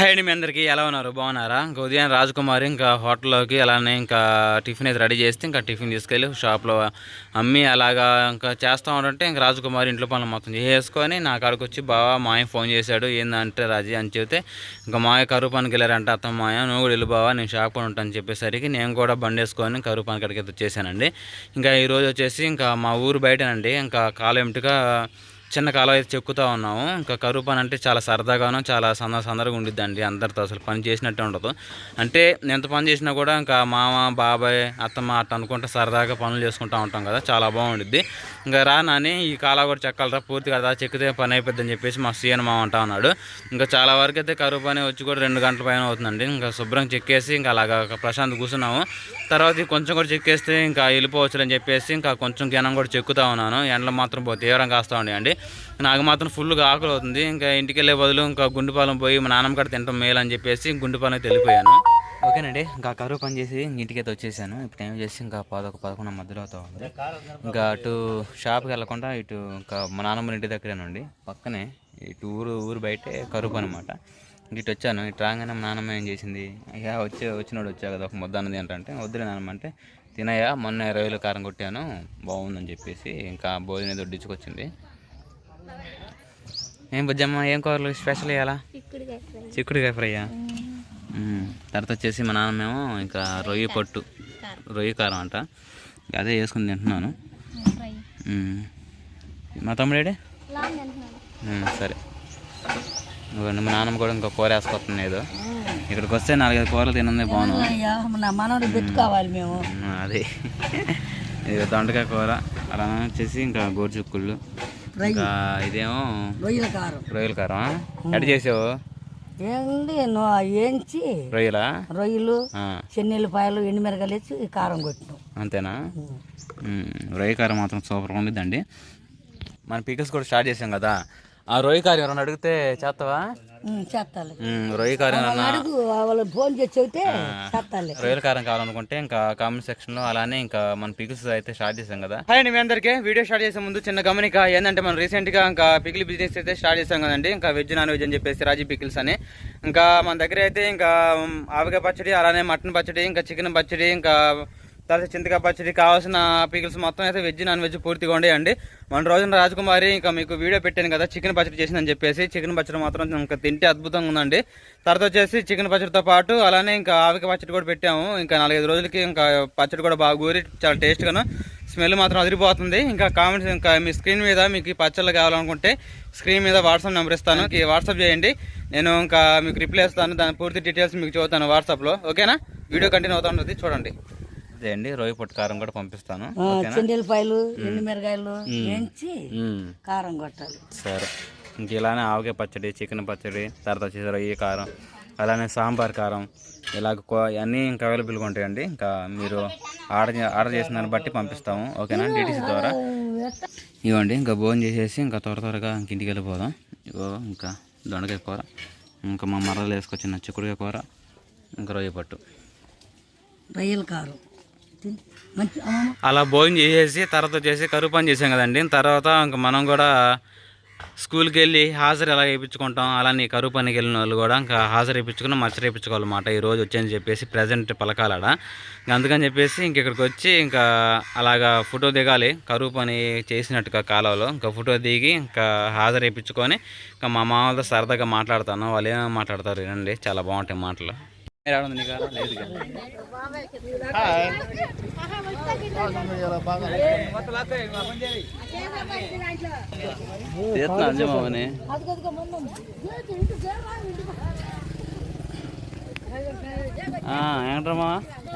Hi అండి మీ అందరికీ. ఎలా ఉన్నారు? బాగున్నారా? ఇంకా ఉదయం రాజకుమారి ఇంకా హోటల్లోకి అలానే ఇంకా టిఫిన్ అయితే రెడీ చేస్తే ఇంకా టిఫిన్ తీసుకెళ్ళి షాప్లో అమ్మి అలాగా ఇంకా చేస్తూ ఉంటే ఇంకా రాజకుమారి ఇంట్లో పనులు మొత్తం చేసుకొని నా కాడికి వచ్చి బావా మాయ ఫోన్ చేశాడు. ఏందంటే రాజీ అని చెబితే ఇంకా మాయ కరువు పనికి వెళ్ళారంటే. అత్త మాయ నువ్వు కూడా వెళ్ళి బావా నేను షాప్ పని ఉంటాను చెప్పేసరికి నేను కూడా బండి వేసుకొని కరువు పని కాడికి అయితే వచ్చేసానండి. ఇంకా ఈరోజు వచ్చేసి ఇంకా మా ఊరు బయటనండి. ఇంకా కాలెంటుగా చిన్న కాలం అయితే చెక్కుతూ ఉన్నాము. ఇంకా కరువు పని అంటే చాలా సరదాగాను చాలా సంద సందరగా ఉండిద్దండి. అందరితో అసలు పని చేసినట్టే ఉండదు. అంటే ఎంత పని చేసినా కూడా ఇంకా మామ బాబాయ్ అత్తమ్మ అట్ట అనుకుంటే సరదాగా పనులు చేసుకుంటూ ఉంటాం కదా. చాలా బాగుండిద్ది. ఇంకా రా నాని ఈ కాలా కూడా చెక్కాలరా పూర్తి కదా చెక్కితే పని అయిపోద్దని చెప్పేసి మా సీఎన్ మామ అంటా ఉన్నాడు. ఇంకా చాలా వరకు అయితే కరువు పని వచ్చి కూడా రెండు గంటల పైన అవుతుందండి. ఇంకా శుభ్రం చెక్కేసి ఇంకా అలాగా ప్రశాంత్ కూర్చున్నాము. తర్వాత కొంచెం కూడా చెక్కేస్తే ఇంకా వెళ్ళిపోవచ్చు అని చెప్పేసి ఇంకా కొంచెం జ్ఞానం కూడా చెక్కుతా ఉన్నాను. ఎండలు మాత్రం పోతే తీవ్రంగా కాస్తూ ఉన్నాయండి. నాకు మాత్రం ఫుల్గా ఆకలి అవుతుంది. ఇంకా ఇంటికి వెళ్ళే బదులు ఇంకా గుండుపాలెం పోయి మా నాన్నమ్మ కూడా తింటాం మేలు అని చెప్పేసి గుండుపాలెం అయితే వెళ్ళిపోయాను. ఓకేనండి ఇంకా కరువు పని చేసి ఇంటికి అయితే వచ్చేసాను. ఇప్పుడు ఏం చేసి ఇంకా పదొక పదకొండు మధ్యలో అవుతా ఉంది. ఇంకా అటు షాప్కి వెళ్ళకుండా ఇటు ఇంకా మా నాన్నమ్మ ఇంటి దగ్గరేనండి పక్కనే ఇటు ఊరు ఊరు బయటే కరువు అనమాట ఇటు వచ్చాను ఇటు రాగానే మా నాన్నమ్మ ఏం చేసింది? అయ్యా వచ్చే వచ్చినోడు వచ్చా కదా ఒక ముద్ద అన్నది ఏంటంటే వద్దులే నాన్నమ్మ అంటే తినయ్యా మొన్న ఇరవైలో కారం కొట్టాను బాగుందని చెప్పేసి ఇంకా భోజనం దొడ్డించుకొచ్చింది ఏం బుజ్జమ్మ ఏం కూరలు స్పెషల్ ఇవ్వాలా చిక్కుడుకాయ ఫ్రై. తర్వాత వచ్చేసి మా నాన్నమేమో ఇంకా రొయ్య పొట్టు. రొయ్య కారం అంట. అదే వేసుకుని తింటున్నాను. మా తమ్ముడేడే సరే. ఇవ్వండి మా నాన్నమ్మ కూడా ఇంకా కూర వేసుకొస్తుంది ఏదో. ఇక్కడికి వస్తే నాలుగైదు కూరలు తినందే బాగుంది అయ్యా నా మనవడు పెట్టుకోవాలి మేము. మ్మ్, అది. ఇది దొండకాయ కూర అలా వచ్చేసి ఇంకా గోరుచుక్కుళ్ళు. ఇంకా ఇదేమో రొయ్యల కారం. రొయ్యల కారం ఎడ చేసావు? ఏంది ఏంచి రొయ్యలా? రొయ్యలు చెన్నెల్లిపాయలు ఎండుమిరగాయలు వేసి కారం కొట్టినాం. అంతేనా. రొయ్య కారం మాత్రం సూపర్గా ఉండిద్దండి. మన పికల్స్ కూడా స్టార్ట్ చేసాం కదా. ఆ రొయ్య కారం ఎవరైనా అడిగితే చేస్తావా చేస్తాలి. మ్మ్, రొయ్య కారం ఏమన్నా అడుగు వాళ్ళు ఫోన్ చేసి చెబితే చేస్తాలి. రొయ్యల కారం కావాలనుకుంటే ఇంకా కామెంట్ సెక్షన్లో అలానే ఇంకా మన పికిల్స్ అయితే స్టార్ట్ చేసాం కదా. హాయ్ అండి మీ అందరికీ. వీడియో స్టార్ట్ చేసే ముందు చిన్న గమనిక ఏంటంటే మనం రీసెంట్గా ఇంకా పికిల్ బిజినెస్ అయితే స్టార్ట్ చేసాం కదండి. ఇంకా వెజ్ నాన్ వెజ్ అని చెప్పేసి రాజీ పికిల్స్ అని. ఇంకా మన దగ్గర అయితే ఇంకా ఆవకాయ పచ్చడి అలానే మటన్ పచ్చడి ఇంకా చికెన్ పచ్చడి ఇంకా తర్వాత చింతకాయ పచ్చడి కావాల్సిన పీకిల్స్ మొత్తం అయితే వెజ్ నాన్ వెజ్ పూర్తిగా ఉండేయండి మన రోజున రాజకుమారి ఇంకా మీకు వీడియో పెట్టాను కదా చికెన్ పచ్చడి చేసిందని చెప్పేసి చికెన్ పచ్చడి మాత్రం ఇంకా తింటే అద్భుతంగా ఉందండి. తర్వాత వచ్చేసి చికెన్ పచ్చడితో పాటు అలానే ఇంకా ఆవిక పచ్చడి కూడా పెట్టాము. ఇంకా నాలుగైదు రోజులకి ఇంకా పచ్చడి కూడా బాగా ఊరి చాలా టేస్ట్గాను స్మెల్ మాత్రం అదిరిపోతుంది. ఇంకా కామెంట్స్ ఇంకా మీ స్క్రీన్ మీద మీకు పచ్చళ్ళు కావాలనుకుంటే స్క్రీన్ మీద వాట్సాప్ నెంబర్ ఇస్తాను. ఈ వాట్సాప్ చేయండి. నేను ఇంకా మీకు రిప్లై ఇస్తాను. దాని పూర్తి డీటెయిల్స్ మీకు చూస్తాను వాట్సాప్లో. ఓకేనా? వీడియో కంటిన్యూ అవుతా ఉంటుంది. చూడండి. అండి రొయ్య పొట్టు కారం కూడా పంపిస్తాను. ఎండుమిరగాయలు వేయించి మ్మ్. కారం కొట్టాలి. సరే. ఇంక ఇలానే ఆవకాయ పచ్చడి చికెన్ పచ్చడి తర్వాత వచ్చేసి రొయ్య కారం అలానే సాంబార్ కారం ఇలాగ అన్నీ ఇంకా అవైలబుల్గా ఉంటాయండి. ఇంకా మీరు ఆర్డర్ ఆర్డర్ చేసిన దాన్ని బట్టి పంపిస్తాము. ఓకేనా? డిటీసీ ద్వారా. ఇవ్వండి ఇంకా భోజనం చేసేసి ఇంకా త్వర త్వరగా ఇంక ఇంటికి వెళ్ళిపోదాం. ఇగో ఇంకా దొండకాయ కూర ఇంకా మా మర్రలు వేసుకొచ్చిన చిక్కుడుకాయ కూర ఇంకా రొయ్య పట్టు. రొయ్యల కారం. అలా భోజనం చేసేసి తర్వాత చేసి కరువు పని చేసాం కదండి. తర్వాత ఇంకా మనం కూడా స్కూల్కి వెళ్ళి హాజరు ఎలా వేయించుకుంటాం అలానే కరువు పనికి వెళ్ళిన వాళ్ళు కూడా ఇంకా హాజరు వేయించుకుని మచ్చ వేయించుకోవాలన్నమాట ఈరోజు రోజు వచ్చని చెప్పేసి ప్రజెంట్ పలకాలడ. అందుకని చెప్పేసి ఇంక ఇక్కడికి వచ్చి ఇంకా అలాగా ఫోటో దిగాలి. కరువు పని చేసినట్టుగా కాలంలో ఇంకా ఫోటో దిగి ఇంకా హాజరు వేయించుకొని ఇంకా మా మామూలుతో సరదాగా మాట్లాడతాను వాళ్ళు ఏమేమి మాట్లాడతారు వినండి. చాలా బాగుంటాయి మాటలు. రావడం నీకు లేదు చేస్తున్నా అంజమామని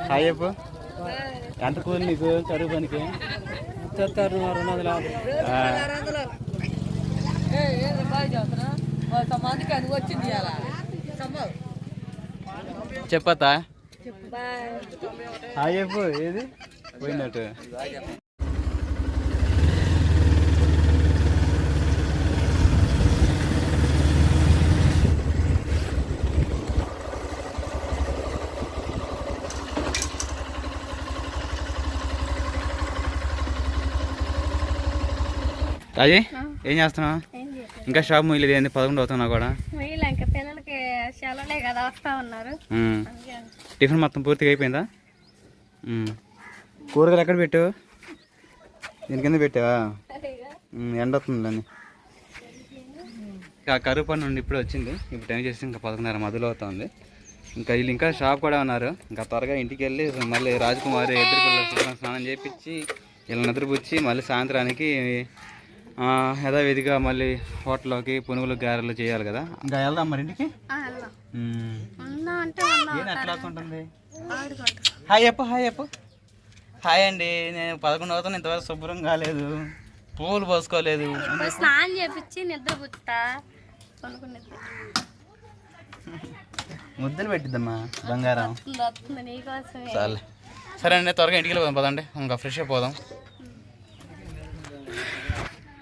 హాయ్ చెప్పు. ఎంత కూలి నీకు? కరువు పనికి? ఆ, చెప్పతా? చెప్పు. ఏది? పోయినట్టు. రాజీ ఏం చేస్తున్నావు? ఇంకా షాప్ మిగిలేదు ఏంది? పదకొండు అవుతున్నా కూడా. ఉన్నారు. టిఫిన్ మొత్తం పూర్తిగా అయిపోయిందా. కూరగాయలు ఎక్కడ పెట్టావు దీని కింద పెట్టావా? ఎండ వస్తుందని ఇంకా కరువు పని నుండి ఇప్పుడు వచ్చింది. ఇప్పుడు టైం చేసి ఇంకా పదకొండున్నర మొదలు అవుతుంది. ఇంకా వీళ్ళు ఇంకా షాప్ కూడా ఉన్నారు. ఇంకా త్వరగా ఇంటికి వెళ్ళి మళ్ళీ రాజకుమారి పిల్లలు శుభ్రం స్నానం చేపించి వీళ్ళని నిద్రపుచ్చి మళ్ళీ సాయంత్రానికి ఆ, యథావిధిగా మళ్ళీ హోటల్లోకి పునుగులు గారెలు చేయాలి కదా. ఇంకా వెళ్దాం మరి ఇంటికి? హాయ్ చెప్పు హాయ్ చెప్పు. హాయ్ అండి నేను పదకొండు అవుతాను ఇంతవరకు శుభ్రం కాలేదు. పువ్వులు పోసుకోలేదు. స్నానం చేపించి నిద్ర నిద్ర. ముద్దలు పెట్టిద్దమ్మా బంగారం. చాలే సరే అండి త్వరగా ఇంటికి వెళ్ళిపోదాం పదండి. ఇంకా ఫ్రెష్ అయిపోదాం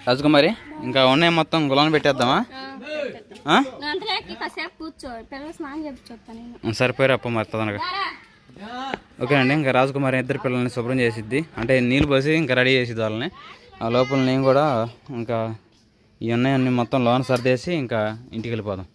రాజకుమారి ఇంకా ఉన్నాయి మొత్తం గులాం పెట్టేద్దామా? సరిపోయారు అప్ప మరి తొందరగా. ఓకే అండి ఇంకా రాజకుమారి ఇద్దరు పిల్లల్ని శుభ్రం చేసిద్ది. అంటే నీళ్ళు పోసి ఇంకా రెడీ చేసిద్ది వాళ్ళని. ఆ లోపల నేను కూడా ఇంకా ఈ ఉన్నాయన్నీ మొత్తం లోన్ సర్దేసి ఇంకా ఇంటికి వెళ్ళిపోదాం.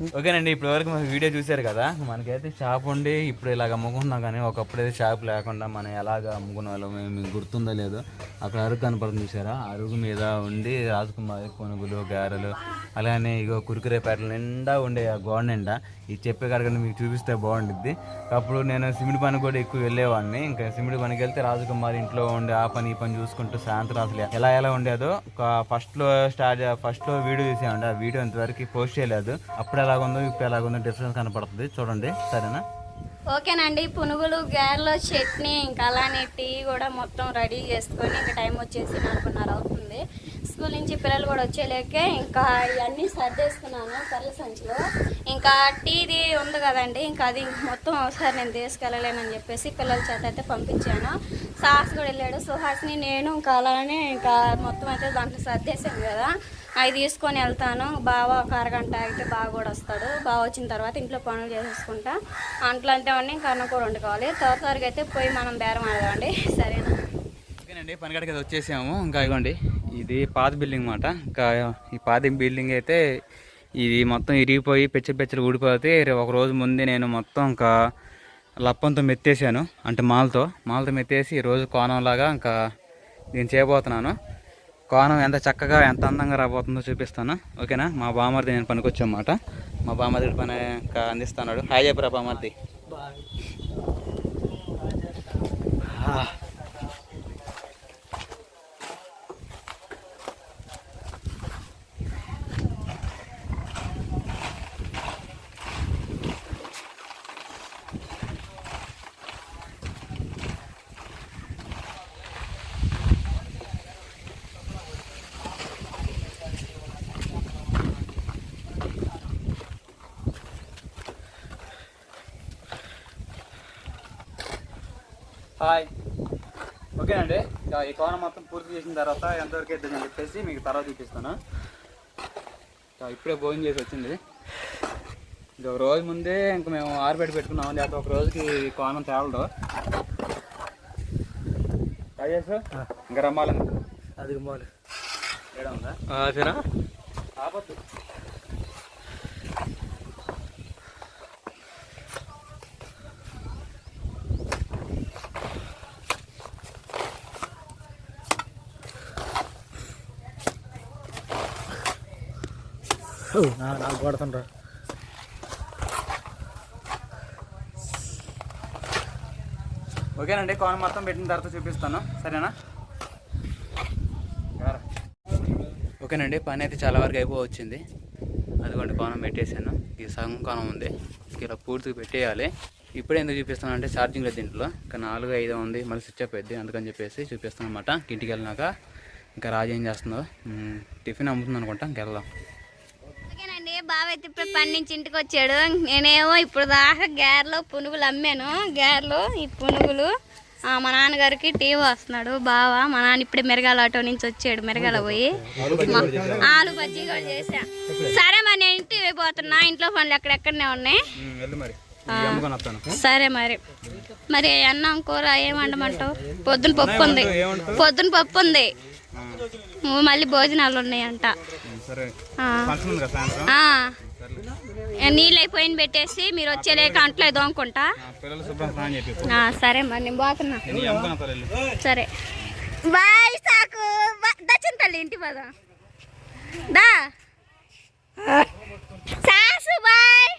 ఓకేనండి ఇప్పటి వరకు మన వీడియో చూశారు కదా మనకైతే షాప్ ఉండి ఇప్పుడు ఇలాగ అమ్ముకుంటున్నాం కానీ ఒకప్పుడు అయితే షాప్ లేకుండా మనం ఎలాగ అమ్ముకునే వాళ్ళం మేము మీకు గుర్తుందో లేదో. అక్కడ అరుగు కనపడుతుంది చూసారా? అరుగు మీద ఉండి రాజకుమారి కొనుగులు గారెలు అలానే ఇగో కురుకురే పేటలు నిండా ఉండే ఆ గోడ నిండా ఇది చెప్పే కాడకుండా మీకు చూపిస్తే బాగుండిద్ది. అప్పుడు నేను సిమెంట్ పని కూడా ఎక్కువ వెళ్ళేవాడిని. ఇంకా సిమెంట్ పనికి వెళ్తే రాజకుమారి ఇంట్లో ఉండే ఆ పని ఈ పని చూసుకుంటూ సాయంత్రం అసలు ఎలా ఎలా ఉండేదో ఒక ఫస్ట్లో స్టార్ట్ ఫస్ట్లో వీడియో తీసామండి ఆ వీడియో ఇంతవరకు పోస్ట్ చేయలేదు. అప్పుడు ఎలాగుందో ఇప్పుడు ఎలాగుందో డిఫరెన్స్ కనపడుతుంది. చూడండి. సరేనా? ఓకేనండి. పునుగులు గారెలు చట్నీ ఇంకా అలానే టీ కూడా మొత్తం రెడీ చేసుకొని ఇంకా టైం వచ్చేసి నాలుగున్నర అవుతుంది స్కూల్ నుంచి పిల్లలు కూడా వచ్చేలేకే ఇంకా ఇవన్నీ సర్దేసుకున్నాను కర్ల సంచిలో. ఇంకా టీది ఉంది కదండి ఇంకా అది మొత్తం ఒకసారి నేను తీసుకెళ్ళలేనని చెప్పేసి పిల్లల చేత అయితే పంపించాను. సాహస్ కూడా వెళ్ళాడు సుహాస్ని నేను ఇంకా అలానే ఇంకా మొత్తం అయితే దాంట్లో సర్దేశాను కదా. అవి తీసుకొని వెళ్తాను బావ ఒక అరగంట అయితే బావ కూడా వస్తాడు. బావ వచ్చిన తర్వాత ఇంట్లో పనులు చేసేసుకుంటా. అంట్లో అంతే ఉండి ఇంకా అన్నం కూడా వండుకోవాలి. త్వర త్వరగా అయితే పోయి మనం బేరం ఆడదామండి. సరేనా? ఓకేనండి పనిగడికి వచ్చేసాము. ఇంకా ఇవ్వండి ఇది పాత బిల్డింగ్ మాట. ఇంకా ఈ పాత బిల్డింగ్ అయితే ఇది మొత్తం ఇరిగిపోయి పెచ్చలు పెచ్చలు ఊడిపోతే ఒక రోజు ముందే నేను మొత్తం ఇంకా లప్పంతో మెత్తేసాను. అంటే మాలతో మాలతో మెత్తేసి ఈ రోజు కోణంలాగా ఇంకా దీన్ని చేయబోతున్నాను. కోణం ఎంత చక్కగా ఎంత అందంగా రాబోతుందో చూపిస్తాను. ఓకేనా? మా బామర్ది నేను పనికొచ్చామాట మా బామర్ది పని ఇంకా అందిస్తున్నాడు హాయ్ చెప్పరా బామర్ది. హాయ్ ఓకేనండి ఇంకా ఈ కోణం మొత్తం పూర్తి చేసిన తర్వాత ఎంతవరకు అవుతుందని చెప్పేసి మీకు తర్వాత చూపిస్తాను. ఇప్పుడే భోజనం చేసి వచ్చింది. ఒక రోజు ముందే ఇంకా మేము ఆరుబెట్టి పెట్టుకున్నాం. లేకపోతే ఒక రోజుకి కోణం తేవడం రాజేష్ ఇంకా రమ్మాలి. అది మాలు ఏడా ఉందా? ఆపద్దు. నాకు కొడుతుండ్రా ఓకేనండి కోణం మొత్తం పెట్టిన తర్వాత చూపిస్తాను. సరేనా? ఓకేనండి పని అయితే చాలా వరకు అయిపో వచ్చింది అదిగోండి కోణం పెట్టేశాను. ఈ సగం కోణం ఉంది. ఇలా పూర్తిగా పెట్టేయాలి. ఇప్పుడే ఎందుకు చూపిస్తాను అంటే ఛార్జింగ్ లేదు దీంట్లో. ఇంకా నాలుగు ఐదు ఉంది. మళ్ళీ స్విచ్ ఆఫ్ అయింది అందుకని చెప్పేసి చూపిస్తాను అనమాట ఇంటికి వెళ్ళినాక ఇంకా రాజు ఏం చేస్తుందో. టిఫిన్ అమ్ముతుంది అనుకుంటా. ఇంకెళ్దాం అయితే ఇప్పుడు పని నుంచి ఇంటికి వచ్చాడు. నేనేమో ఇప్పుడు దాకా గారెలో పునుగులు అమ్మాను. గారెలు ఈ పునుగులు ఆ, మా నాన్నగారికి టీవీ వస్తున్నాడు బావ మా నాన్న ఇప్పుడే మెరగాల ఆటో నుంచి వచ్చాడు మెరగాల పోయి. ఆలు బజ్జీ కూడా చేసా సరే మరి నేను ఇంటికి పోతున్నా. ఇంట్లో పనులు ఎక్కడెక్కడనే ఉన్నాయి. సరే మరి. మరి అన్నం కూర ఏం వండమంటావు పొద్దున పప్పు ఉంది. పొద్దున పప్పు ఉంది. మళ్ళీ భోజనాలు ఉన్నాయంట. నీళ్ళు అయిపోయిన పెట్టేసి మీరు వచ్చేలేక అంట్లో దోముకుంటా పిల్లలు శుభ్రం స్నానం చెప్పి ఆ, సరే మరి నేను పోతున్నా సరే. బాయ్ సాకు. దచ్చిన తల్లి ఇంటి పద. దా. సాసు బాయ్.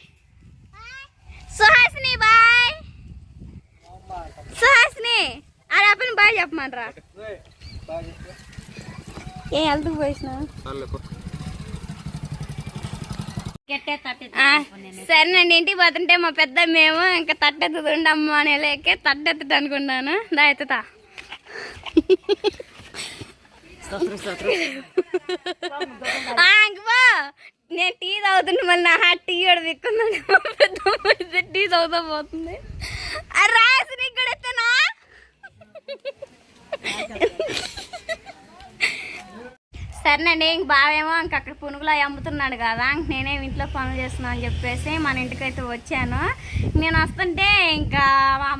సుహాసిని బాయ్. సుహాసిని ఆ అప్పని బాయ్ చెప్పమనరా ఏ వెళ్తూ పోయినా సరేనండి ఇంటికి పోతుంటే మా పెద్ద మేము ఇంకా తట్టెత్తుతుండే అమ్మ అనే లేకే తట్టెత్తుట అనుకున్నాను. దా ఎత్తుతా. నేను టీ తాగుతుంటే మళ్ళీ నా హాట్ టీ కూడా విక్కుందని టీ తాగుతా పోతుంది. రాసి నీకు కూడా ఎత్తనా సరేనండి ఇంక బావేమో ఇంక అక్కడ పునుగులు అమ్ముతున్నాడు కదా ఇంక నేనేమి ఇంట్లో పనులు చేస్తున్నాను అని చెప్పేసి మన ఇంటికైతే వచ్చాను. నేను వస్తుంటే ఇంకా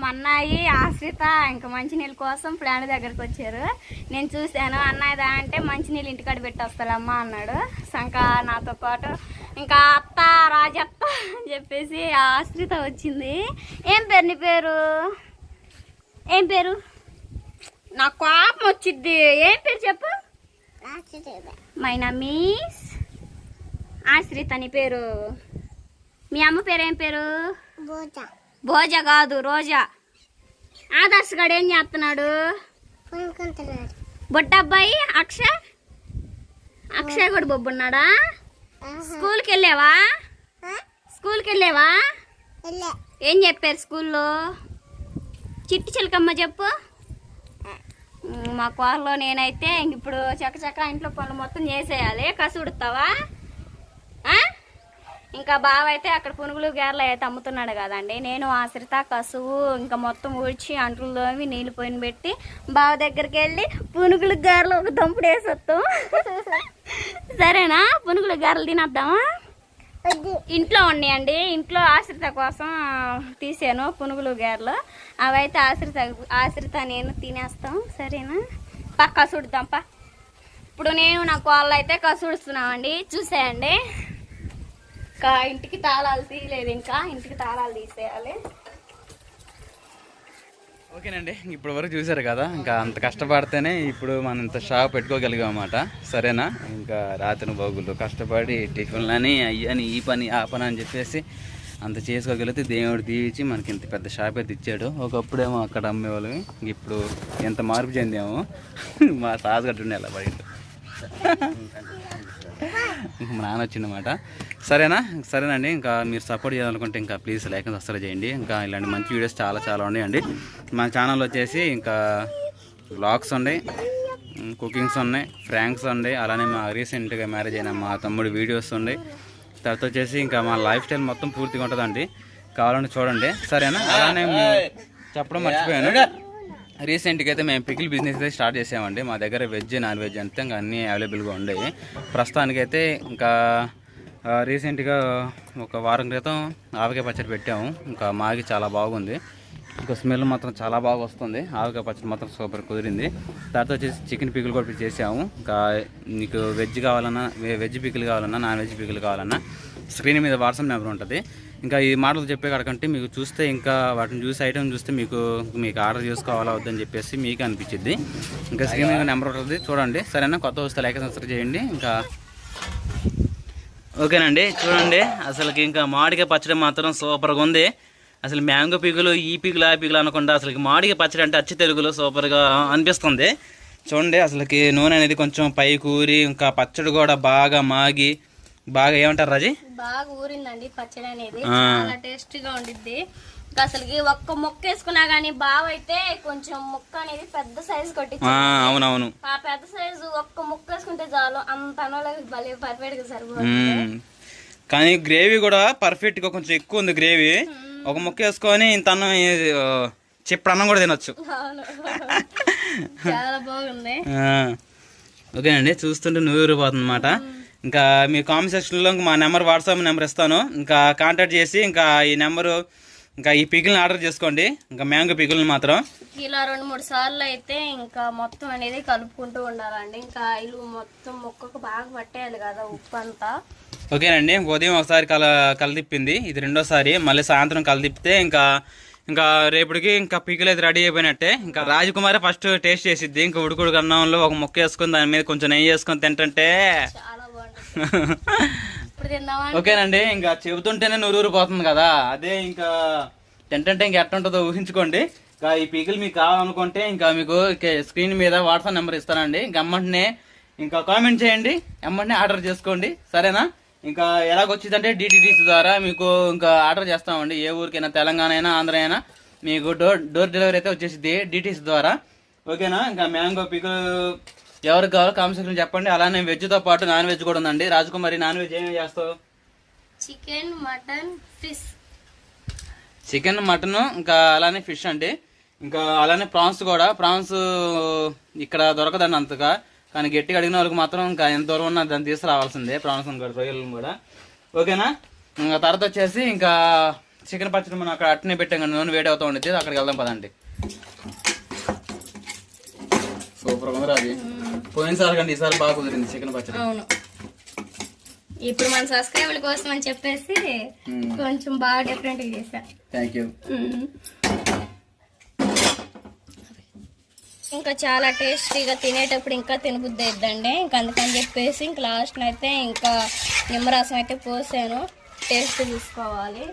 మా అన్నయ్య ఆశ్రిత ఇంకా మంచినీళ్ళ కోసం ప్లాన్ దగ్గరికి వచ్చారు. నేను చూశాను అన్నయ్యదా అంటే మంచినీళ్ళు ఇంటికాడ పెట్టి వస్తాలమ్మా అన్నాడు. ఇంకా నాతో పాటు ఇంకా అత్త రాజత్త అని చెప్పేసి ఆశ్రిత వచ్చింది. ఏం పేరు నీ పేరు? ఏం పేరు? నా కోపం వచ్చింది ఏం పేరు చెప్పు? మై నమీస్ ఆశ్రిత నీ పేరు. మీ అమ్మ పేరు ఏం పేరు? భోజ కాదు రోజా. ఆదర్శ్ గడు ఏం చేస్తున్నాడు? బొట్టబ్బాయి అక్షయ్? అక్షయ్ కూడా బొబ్బున్నాడా? స్కూల్కి వెళ్ళావా స్కూల్కి వెళ్ళావా ఏం చెప్పారు స్కూల్లో? చిట్టి చిలకమ్మ చెప్పు. మా కోరలో నేనైతే ఇంక ఇప్పుడు చకచక ఇంట్లో పనులు మొత్తం చేసేయాలి. కసుడుతావా? ఇంకా బావ అయితే అక్కడ పునుగులు గేర్లు అయితే అమ్ముతున్నాడు కదండి. నేను ఆశ్రిత కసువు ఇంకా మొత్తం ఊడ్చి అంట్లు తోమి నీళ్ళు పోయిన పెట్టి బావ దగ్గరికి వెళ్ళి పునుగులు గారెలు ఒక దంపుడు వేసొస్తాం సరేనా? పునుగులు గారెలు తినేద్దామా? ఇంట్లో ఉన్నాయండి. ఇంట్లో ఆశ్రిత కోసం తీసాను పునుగులు గేర్లు. అవైతే ఆశ్రిత ఆశ్రిత నేను తినేస్తాం సరేనా? పా కసుడుతాం పా. ఇప్పుడు నేను నా కోళ్ళు అయితే కసుడుస్తున్నామండి చూసేయండి. ఇంకా ఇంటికి తాళాలు తీయలేదు ఇంకా. ఇంటికి తాళాలు తీసేయాలి. ఓకేనండి. ఇప్పుడు వరకు చూసారు కదా ఇంకా అంత కష్టపడితేనే ఇప్పుడు మనం ఇంత షాప్ పెట్టుకోగలిగాం అన్నమాట సరేనా? ఇంకా రాత్రి బాగులు కష్టపడి టిఫిన్లని అయ్యని ఈ పని ఆ పని అని చెప్పేసి అంత చేసుకోగలిగితే దేవుడు దీవించి మనకి ఇంత పెద్ద షాప్ అయితే ఇచ్చాడు. ఒకప్పుడేమో అక్కడ అమ్మేవాళ్ళు ఇప్పుడు ఎంత మార్పు చెందాము మా సాజగట్టు ఉండే అలా బయట మా నాన్న వచ్చిందన్నమాట సరేనా? సరేనండి ఇంకా మీరు సపోర్ట్ చేయాలనుకుంటే ఇంకా ప్లీజ్ లైక్ అసలు సబ్స్క్రైబ్ చేయండి. ఇంకా ఇలాంటి మంచి వీడియోస్ చాలా చాలా ఉన్నాయండి. మా ఛానల్ వచ్చేసి ఇంకా బ్లాగ్స్ ఉన్నాయి కుకింగ్స్ ఉన్నాయి ఫ్రాంక్స్ ఉన్నాయి. అలానే మా రీసెంట్గా మ్యారేజ్ అయిన మా తమ్ముడి వీడియోస్ ఉన్నాయి. తర్వాత వచ్చేసి ఇంకా మా లైఫ్ స్టైల్ మొత్తం పూర్తిగా ఉంటుందండి. కావాలంటే చూడండి. సరేనా? అలానే చెప్పడం మర్చిపోయాను. రీసెంట్గా అయితే మేము పికిల్ బిజినెస్ అయితే స్టార్ట్ చేసామండి. మా దగ్గర వెజ్ నాన్ వెజ్ అంతే ఇంకా అన్నీ అవైలబుల్గా ఉండేవి. ప్రస్తుతానికైతే ఇంకా రీసెంట్గా ఒక వారం క్రితం ఆవకాయ పచ్చడి పెట్టాము. ఇంకా మాగి చాలా బాగుంది. ఇంకా స్మెల్ మాత్రం చాలా బాగా వస్తుంది. ఆవకాయ పచ్చడి మాత్రం సూపర్ కుదిరింది. తర్వాత వచ్చేసి చికెన్ పికిల్ కూడా చేసాము ఇంకా నీకు వెజ్ కావాలన్నా వెజ్ పికిల్ కావాలన్నా నాన్ వెజ్ పికిల్ కావాలన్నా స్క్రీన్ మీద వాట్సాప్ నెంబర్ ఉంటుంది. ఇంకా ఈ మాటలు చెప్పే కాడకంటే మీకు చూస్తే ఇంకా వాటిని చూసి ఐటమ్ చూస్తే మీకు మీకు ఆర్డర్ చేసుకోవాలా వద్దని చెప్పేసి మీకు అనిపించింది ఇంకా స్క్రీన్ మీద నెంబర్ ఉంటుంది. చూడండి. సరేనా? కొత్త వస్తే లైక్ సబ్స్క్రైబ్ చేయండి. ఇంకా ఓకేనండి. చూడండి. అసలుకి ఇంకా మామిడికాయ పచ్చడి మాత్రం సూపర్గా ఉంది. అసలు మ్యాంగో పీకులు ఈ పీకులు ఆ పీకులు అనకుండా అసలుకి మామిడికాయ పచ్చడి అంటే అచ్చి తెలుగులో సూపర్గా అనిపిస్తుంది. చూడండి అసలుకి నూనె అనేది కొంచెం పై కూరి ఇంకా పచ్చడి కూడా బాగా మాగి బాగా ఏమంటారు రాజీ? బాగా ఊరిందండి పచ్చడి అనేది. చాలా టేస్టీగా ఉండిద్ది. ఇంకా అసలుకి ఒక్క మొక్క వేసుకున్నా గానీ బావ అయితే కొంచెం ముక్క అనేది పెద్ద సైజు కొట్టించి ఆ, అవునవును. ఆ పెద్ద సైజు ఒక్క ముక్క వేసుకుంటే చాలు అంత అనోళ్ళకి భలే పర్ఫెక్ట్గా సరిపోతుంది. కానీ గ్రేవీ కూడా పర్ఫెక్ట్గా కొంచెం ఎక్కువ ఉంది గ్రేవీ. ఒక ముక్క వేసుకొని ఇంత అన్నం చిప్పుడు అన్నం కూడా తినొచ్చు. ఓకేనండి చూస్తుంటే నువ్వు ఊరిపోతుంది అనమాట ఇంకా మీ కామెంట్ సెక్షన్లో మా నెంబర్ వాట్సాప్ నెంబర్ ఇస్తాను. ఇంకా కాంటాక్ట్ చేసి ఇంకా ఈ నెంబరు ఇంకా ఈ పికిల్ని ఆర్డర్ చేసుకోండి. ఇంకా మ్యాంగో పికిల్ని మాత్రం. ఇలా రెండు మూడు సార్లు అయితే ఇంకా మొత్తం అనేది కలుపుకుంటూ ఉండాలండి. ఇంకా ఇల్లు మొత్తం మొక్కకు బాగా పట్టేయాలి కదా ఉప్పు అంతా ఓకేనండి ఉదయం ఒకసారి కల కలదిప్పింది. ఇది రెండోసారి మళ్ళీ సాయంత్రం కలదిప్పితే ఇంకా ఇంకా రేపటికి ఇంకా పీకలు అయితే రెడీ అయిపోయినట్టే. ఇంకా రాజకుమారి ఫస్ట్ టేస్ట్ చేసిద్ది. ఇంకా ఉడుకుడు అన్నంలో ఒక ముక్క వేసుకొని దాని మీద కొంచెం నెయ్యి వేసుకొని తిందామా? ఓకేనండి ఇంకా చెబుతుంటేనే నూరూరు పోతుంది కదా. అదే ఇంకా తింటుంటే ఇంకా ఎట్లా ఉంటుందో ఊహించుకోండి. ఇంకా ఈ పీకులు మీకు కావాలనుకుంటే ఇంకా మీకు స్క్రీన్ మీద వాట్సాప్ నెంబర్ ఇస్తానండి. ఇంకా అమ్మంటనే ఇంకా కామెంట్ చేయండి. అమ్మంటనే ఆర్డర్ చేసుకోండి. సరేనా? ఇంకా ఎలాగొచ్చిందంటే డిటిడిసి ద్వారా మీకు ఇంకా ఆర్డర్ చేస్తామండి. ఏ ఊరికైనా తెలంగాణ అయినా ఆంధ్ర అయినా మీకు డోర్ డోర్ డెలివరీ అయితే వచ్చేసింది డిటిసి ద్వారా. ఓకేనా? ఇంకా మ్యాంగో పికల్ ఎవరికి కావాలో కామెంట్ సెక్షన్ చెప్పండి. అలానే వెజ్తో పాటు నాన్ వెజ్ కూడా ఉందండి. రాజకుమారి నాన్ వెజ్ ఏమేమి చేస్తావు? Chicken mutton fish chicken mutton ఇంకా అలానే ఫిష్ అండి. ఇంకా అలానే ప్రాన్స్ కూడా. ప్రాన్స్ ఇక్కడ దొరకదండి అంతగా. కానీ గట్టిగా అడిగిన వాళ్ళకి మాత్రం ఇంకా ఎంత దూరం ఉన్నా దాన్ని తీసుకురావాల్సిందే. ప్రాన్స్ కూడా రొయ్యలను కూడా. ఓకేనా? ఇంకా తర్వాత వచ్చేసి ఇంకా చికెన్ పచ్చడి మనం అక్కడ అట్నే పెట్టాం కానీ నూనె వేడి అవుతూ ఉండేది అక్కడికి వెళ్దాం పదండి. సూపర్ ఉంది అది. పోయినసారి కంటే ఈసారి బాగా కుదిరింది చికెన్ పచ్చడి. అవును. ఇప్పుడు మన సబ్స్క్రైబర్ల కోసం అని చెప్పేసి కొంచెం బాగా డిఫరెంట్ చేశా. థ్యాంక్ యూ మ్మ్. ఇంకా చాలా టేస్టీగా తినేటప్పుడు ఇంకా తినబుద్ది అవుతుందండి ఇంకా అందుకని చెప్పేసి ఇంక లాస్ట్ అయితే ఇంకా నిమ్మరసం అయితే పోసాను. టేస్ట్ తీసుకోవాలి